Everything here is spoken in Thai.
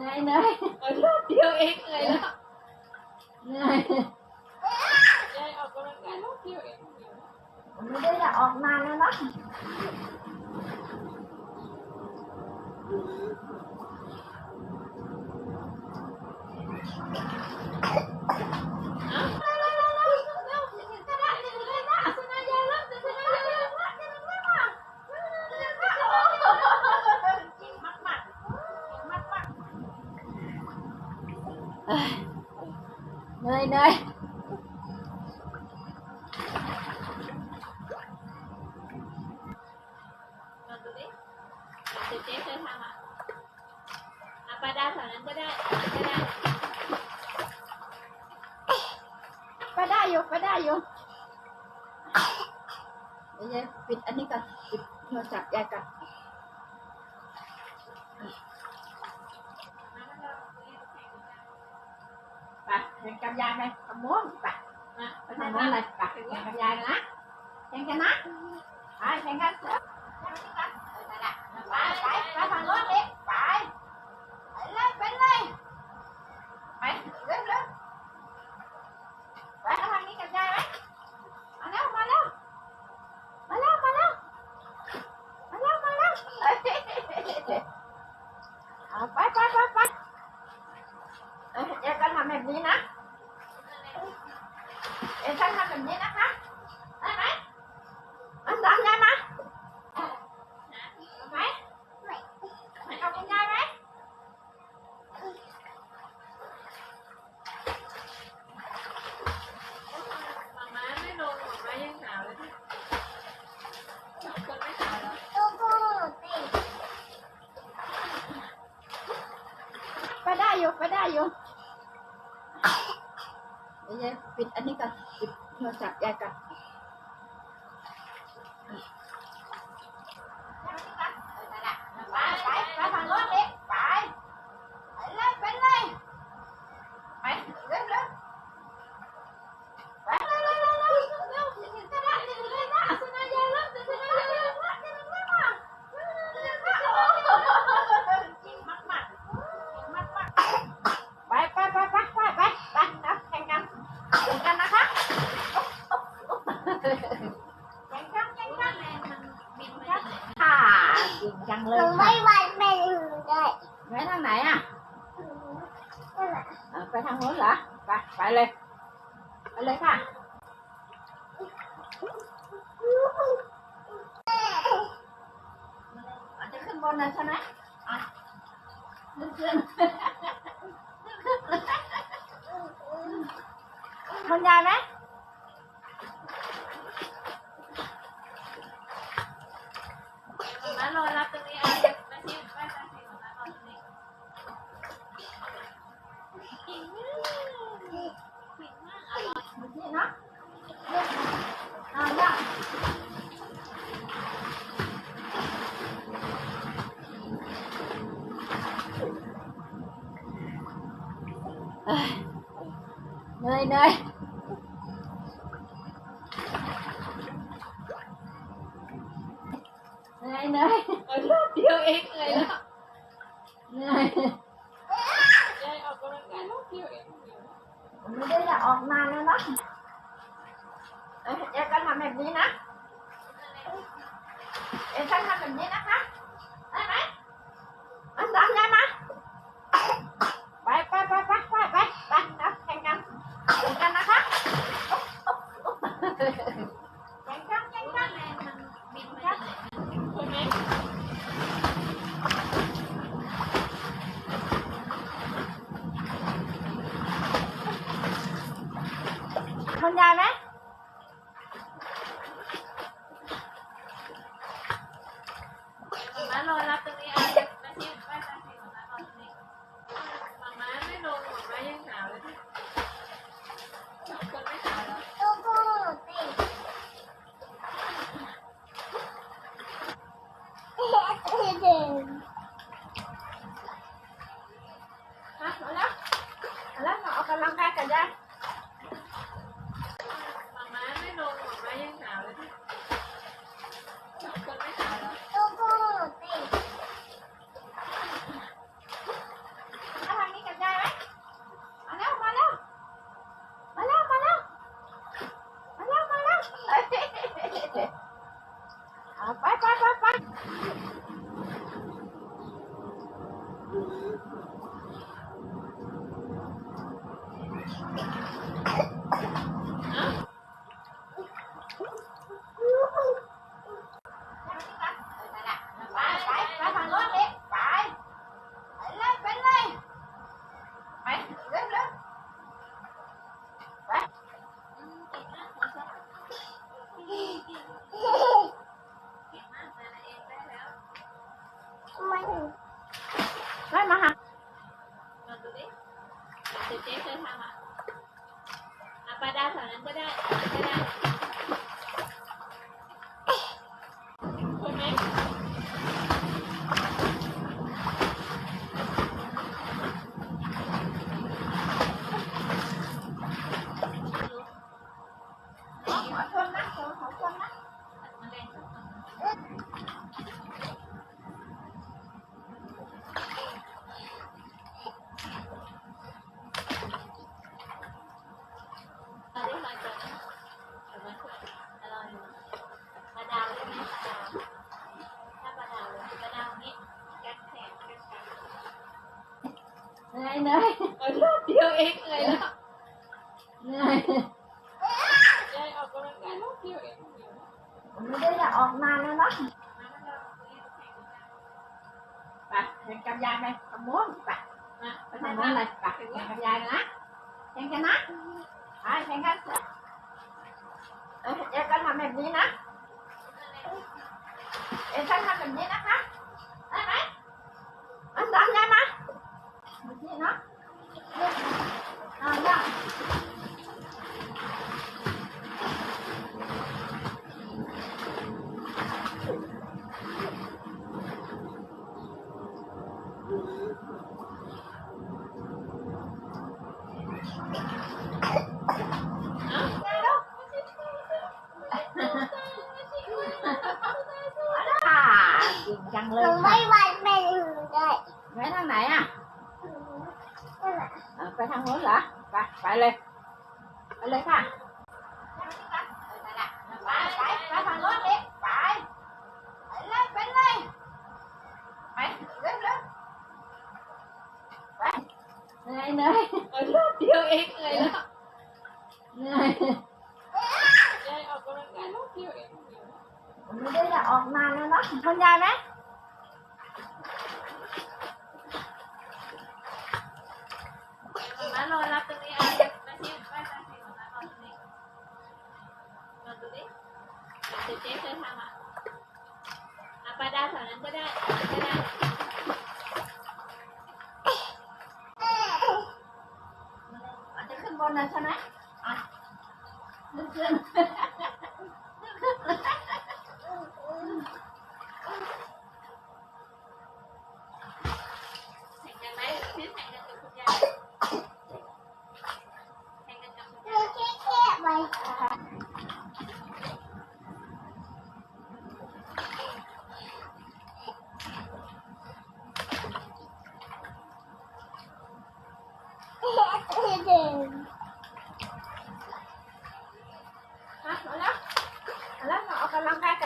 เนยเอารอบเดียวเองเลยแล้วเหนื่อยยายออกกำลังกายรอบเดียวเองไม่ได้อยากออกนานแล้วนะ อยู่เดี๋ยวปิดอันนี้ก่อนปิดโทรศัพท์ยายก่อนไปแข่งกับยายไปขโมยไปมาไปทำอะไรไปแข่งกับยายนะแข่งกันนะไปแข่งกันเถอะไปไปไปไปทางโน้นดิไปไปเลยไปเลยไปเร็วเร็วไปทางนี้กับยายไหมมาเร็วมาเร็วมาเร็วมาเร็วมาเร็วมาเร็วเอ้ยเอาไปไปไปไปเอ้ยยายจะทำแบบนี้นะ เอ็นฉัน ทำแบบนี้นะคะได้ไหมมันสอนได้ไหมาไหมเอาคุณยายไหมมาม้าไม่ลงมาม้ายังหนาวเลยคนไม่หนาวแล้ว ไปได้อยู่ไปได้อยู่ ยายปิดอันนี้ก่อนปิดโทรศัพท์ยายก่อนไปไปไปทางโน้นดิไปไปเลยไปเลยไปเร็วเร็วไปเร็วเร็วเร็วเร็วเร็วเร็วจะได้จะได้นะจะได้ยายแล้วจะได้ยายแล้วจะได้ยายแล้วจริงมากมากมากมากไปไปไปไปไปไปไปนะแข่งกันแข่งกันนะคะแข่งกันแข่งกัน แรงมันบินไป ค่ะจริงจัง เลยหนูค่ะไม่ไหวเป็นเลยไปทางไหนอะเออไปทางโน้นเหรอไปไปเลยไปเลยค่ะ อาจจะขึ้นบนนะใช่ไหมอะขึ้นขึ้นคุณยายไหมมารอรับตรงนี้เอามาที่ไปไปที่มารอตรงนี้เก่งมากเก่งมากอร่อย นี่เนาะอ่าได้ เอ้ยเหนื่อยเหนื่อยเหนื่อยเหนื่อยเอารอบเดียวเอ Ada. หูไล่มาหาตูดิเจ๊เคยทำอะอาปาดาแถวนั้นก็ได้ก็ได้ เนยรอบเดียวเองเลยแล้วเนยยายออกกำลังกายรอบเดียวเองไม่ได้อยากออกนานแล้วนะไปแข่งกัยายไปทำม้วนไปนะไปทำม้วนเลยไปแข่งกัยายนะแข่งกันนะไปแข่งกันเออเอ็กก็ทำแบบนี้นะเอ็กก็ทำแบบนี้นะคะ lên. Lên thả này này. Tiêu em này đó này đây là ọt mà nó nó không ra đấy nó lôi ra từng เจ๊เคยทำอะอาปลาดาวแถวนั้นก็ได้ก็ได้จะขึ้นบนนะใช่ไหม